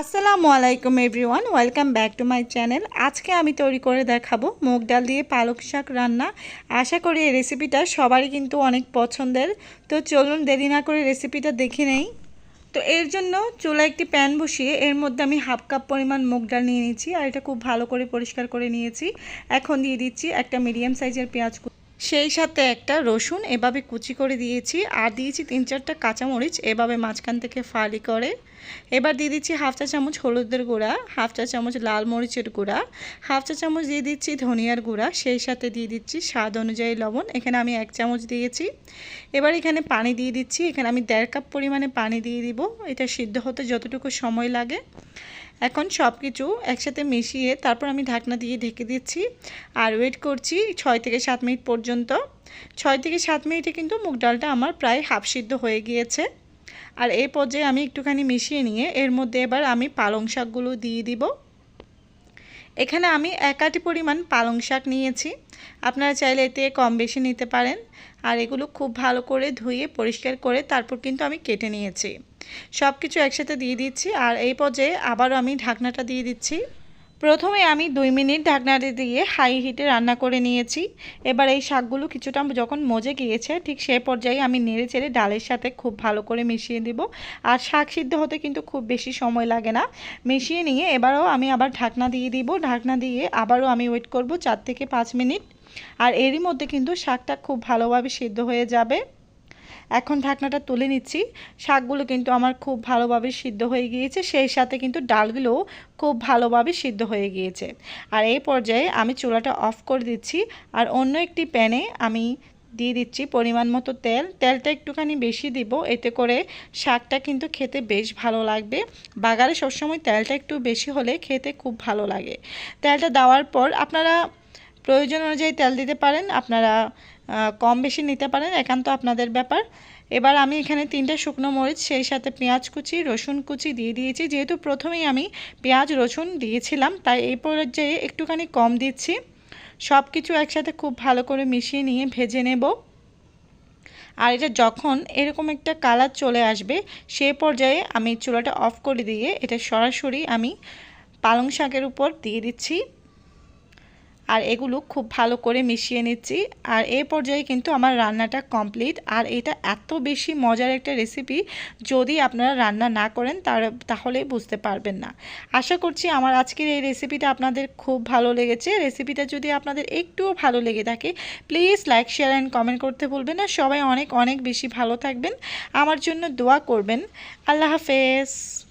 আসসালামু আলাইকুম everyone, welcome back to my channel. আজকে আমি তৈরি করে দেখাবো মুগ ডাল দিয়ে পালক শাক রান্না। আশা করি এই রেসিপিটা সবারই কিন্তু অনেক পছন্দের। তো চলুন দেরি না করে রেসিপিটা দেখে নেই। তো এর জন্য চুলা একটি প্যান বসিয়ে এর মধ্যে আমি হাফ কাপ পরিমাণ মুগ ডাল নিয়ে নিয়েছি, আর এটা খুব ভালো করে পরিষ্কার করে নিয়েছি। এখন দিয়ে দিচ্ছি একটা মিডিয়াম সাইজের পেঁয়াজ সেই সাথে একটা রসুন এভাবে কুচি করে দিয়েছি, আর দিয়েছি তিন চারটা কাঁচামরিচ, এভাবে মাঝখান থেকে ফালি করে। এবার দিয়ে দিচ্ছি হাফ চা চামচ হলুদের গুঁড়া, হাফ চা চামচ লাল মরিচের গুঁড়া, হাফ চা চামচ দিয়ে দিচ্ছি ধনিয়ার গুঁড়া, সেই সাথে দিয়ে দিচ্ছি স্বাদ অনুযায়ী লবণ, এখানে আমি এক চামচ দিয়েছি। এবার এখানে পানি দিয়ে দিচ্ছি, এখানে আমি দেড় কাপ পরিমাণে পানি দিয়ে দিব, এটা সিদ্ধ হতে যতটুকু সময় লাগে। এখন সব কিছু একসাথে মিশিয়ে তারপর আমি ঢাকনা দিয়ে ঢেকে দিচ্ছি, আর ওয়েট করছি ছয় থেকে সাত মিনিট পর্যন্ত। ছয় থেকে সাত মিনিটে কিন্তু মুগ ডালটা আমার প্রায় হাফ সিদ্ধ হয়ে গিয়েছে। আর এই পর্যায়ে আমি একটুখানি মিশিয়ে নিয়ে এর মধ্যে এবার আমি পালং শাকগুলো দিয়ে দিব। এখানে আমি এক আটি পরিমাণ পালং শাক নিয়েছি। আপনারা চাইলে এতে কম বেশি নিতে পারেন। আর এগুলো খুব ভালো করে ধুয়ে পরিষ্কার করে তারপর কিন্তু আমি কেটে নিয়েছি। সব কিছু একসাথে দিয়ে দিচ্ছি। আর এই পর্যায়ে আবারও আমি ঢাকনাটা দিয়ে দিচ্ছি। প্রথমে আমি দুই মিনিট ঢাকনাটি দিয়ে হাই হিটে রান্না করে নিয়েছি। এবার এই শাকগুলো কিছুটা যখন মজে গিয়েছে, ঠিক সে পর্যায়ে আমি নেড়ে চেড়ে ডালের সাথে খুব ভালো করে মিশিয়ে দিব। আর শাক সিদ্ধ হতে কিন্তু খুব বেশি সময় লাগে না। মিশিয়ে নিয়ে এবারও আমি আবার ঢাকনা দিয়ে দিব। ঢাকনা দিয়ে আবারও আমি ওয়েট করব চার থেকে পাঁচ মিনিট। আর এরই মধ্যে কিন্তু শাকটা খুব ভালোভাবে সিদ্ধ হয়ে যাবে। এখন ঢাকনাটা তুলে নিচ্ছি। শাকগুলো কিন্তু আমার খুব ভালোভাবে সিদ্ধ হয়ে গিয়েছে, সেই সাথে কিন্তু ডালগুলোও খুব ভালোভাবে সিদ্ধ হয়ে গিয়েছে। আর এই পর্যায়ে আমি চুলাটা অফ করে দিচ্ছি আর অন্য একটি প্যানে আমি দিয়ে দিচ্ছি পরিমাণ মতো তেল। তেলটা একটুখানি বেশি দিব, এতে করে শাকটা কিন্তু খেতে বেশ ভালো লাগবে। বাগারে সবসময় তেলটা একটু বেশি হলে খেতে খুব ভালো লাগে। তেলটা দেওয়ার পর আপনারা প্রয়োজন অনুযায়ী তেল দিতে পারেন। আপনারা কম বেশি নিতে পারেন, একান্ত আপনাদের ব্যাপার। এবার আমি এখানে তিনটা শুকনো মরিচ, সেই সাথে পেঁয়াজ কুচি, রসুন কুচি দিয়ে দিয়েছি। যেহেতু প্রথমেই আমি পেঁয়াজ, রসুন দিয়েছিলাম, তাই এই পর্যায়ে একটুখানি কম দিচ্ছি। সব কিছু একসাথে খুব ভালো করে মিশিয়ে নিয়ে ভেজে নেব। আর এটা যখন এরকম একটা কালার চলে আসবে, সে পর্যায়ে আমি চুলাটা অফ করে দিয়ে এটা সরাসরি আমি পালং শাকের উপর দিয়ে দিচ্ছি। আর এগুলো খুব ভালো করে মিশিয়ে নিচ্ছি। আর এই পর্যায়ে কিন্তু আমার রান্নাটা কমপ্লিট আর এটা এত বেশি মজার একটা রেসিপি যদি আপনারা রান্না না করেন তার, তাহলে বুঝতে পারবেন না। আশা করছি আমার আজকের এই রেসিপিটা আপনাদের খুব ভালো লেগেছে। রেসিপিটা যদি আপনাদের একটুও ভালো লেগে থাকে please like share and comment করতে ভুলবেন না। সবাই অনেক অনেক বেশি ভালো থাকবেন। আমার জন্য দোয়া করবেন। আল্লাহ হাফেজ।